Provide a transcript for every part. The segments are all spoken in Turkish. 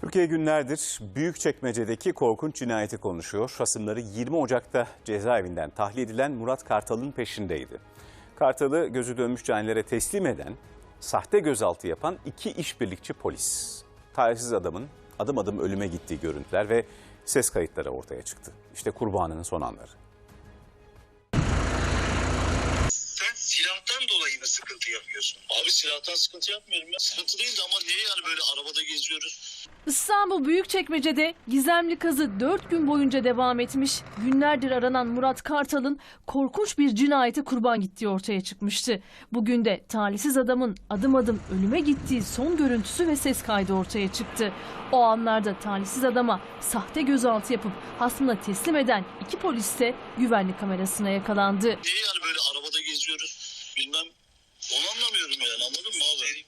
Türkiye günlerdir Büyükçekmece'deki korkunç cinayeti konuşuyor. Hasımları 20 Ocak'ta cezaevinden tahliye edilen Murat Kartal'ın peşindeydi. Kartal'ı gözü dönmüş canilere teslim eden, sahte gözaltı yapan iki işbirlikçi polis. Talihsiz adamın adım adım ölüme gittiği görüntüler ve ses kayıtları ortaya çıktı. İşte kurbanının son anları. Silahtan dolayı mı sıkıntı yapıyorsun? Abi silahtan sıkıntı yapmıyorum ya. Sıkıntı değil de ama niye yani böyle arabada geziyoruz? İstanbul Büyükçekmece'de gizemli kazı 4 gün boyunca devam etmiş. Günlerdir aranan Murat Kartal'ın korkunç bir cinayete kurban gittiği ortaya çıkmıştı. Bugün de talihsiz adamın adım adım ölüme gittiği son görüntüsü ve ses kaydı ortaya çıktı. O anlarda talihsiz adama sahte gözaltı yapıp hasmına teslim eden iki polis de güvenlik kamerasına yakalandı. Niye yani böyle? Bilmem. Onu anlamıyorum yani anladın mı abi?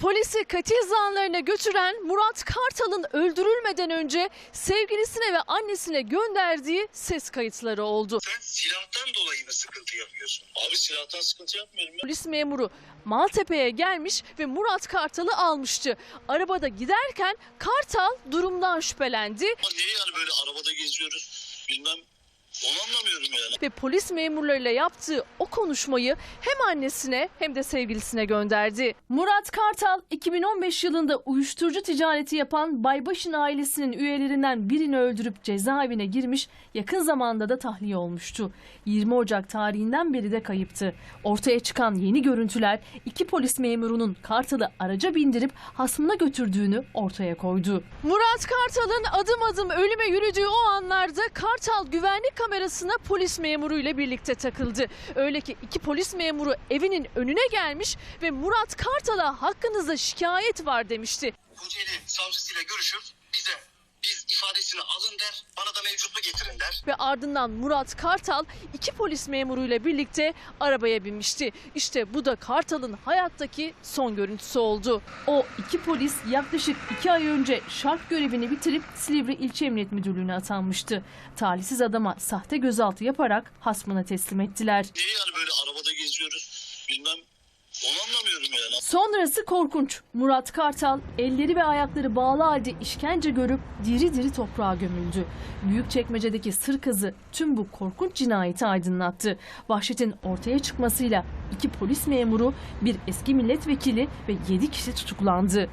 Polisi katil zanlarına götüren Murat Kartal'ın öldürülmeden önce sevgilisine ve annesine gönderdiği ses kayıtları oldu. Sen silahtan dolayı mı sıkıntı yapıyorsun? Abi silahtan sıkıntı yapmıyorum ya. Polis memuru Maltepe'ye gelmiş ve Murat Kartal'ı almıştı. Arabada giderken Kartal durumdan şüphelendi Ama niye yani böyle arabada geziyoruz? Bilmem. Onu anlamıyorum yani. ve polis memurlarıyla yaptığı o konuşmayı hem annesine hem de sevgilisine gönderdi. Murat Kartal 2015 yılında uyuşturucu ticareti yapan Baybaş'ın ailesinin üyelerinden birini öldürüp cezaevine girmiş, yakın zamanda da tahliye olmuştu. 20 Ocak tarihinden beri de kayıptı. Ortaya çıkan yeni görüntüler iki polis memurunun Kartal'ı araca bindirip hasmına götürdüğünü ortaya koydu. Murat Kartal'ın adım adım ölüme yürüdüğü o anlarda Kartal güvenlik kamerasına polis memuruyla birlikte takıldı. Öyle ki iki polis memuru evinin önüne gelmiş ve Murat Kartal'a hakkınızda şikayet var demişti. Kocaeli savcısıyla görüşür. Bize biz ifadesini alın der. Bana da mevcutlu getirin der. Ve ardından Murat Kartal iki polis memuruyla birlikte arabaya binmişti. İşte bu da Kartal'ın hayattaki son görüntüsü oldu. O iki polis yaklaşık iki ay önce şark görevini bitirip Silivri İlçe Emniyet Müdürlüğü'ne atanmıştı. Talihsiz adama sahte gözaltı yaparak hasmına teslim ettiler. Niye yani böyle arabada geziyoruz? Bilmem. Onu anlamıyorum yani. Sonrası korkunç. Murat Kartal elleri ve ayakları bağlı halde işkence görüp diri diri toprağa gömüldü. Büyükçekmece'deki sır kızı tüm bu korkunç cinayeti aydınlattı. Vahşetin ortaya çıkmasıyla iki polis memuru, bir eski milletvekili ve yedi kişi tutuklandı.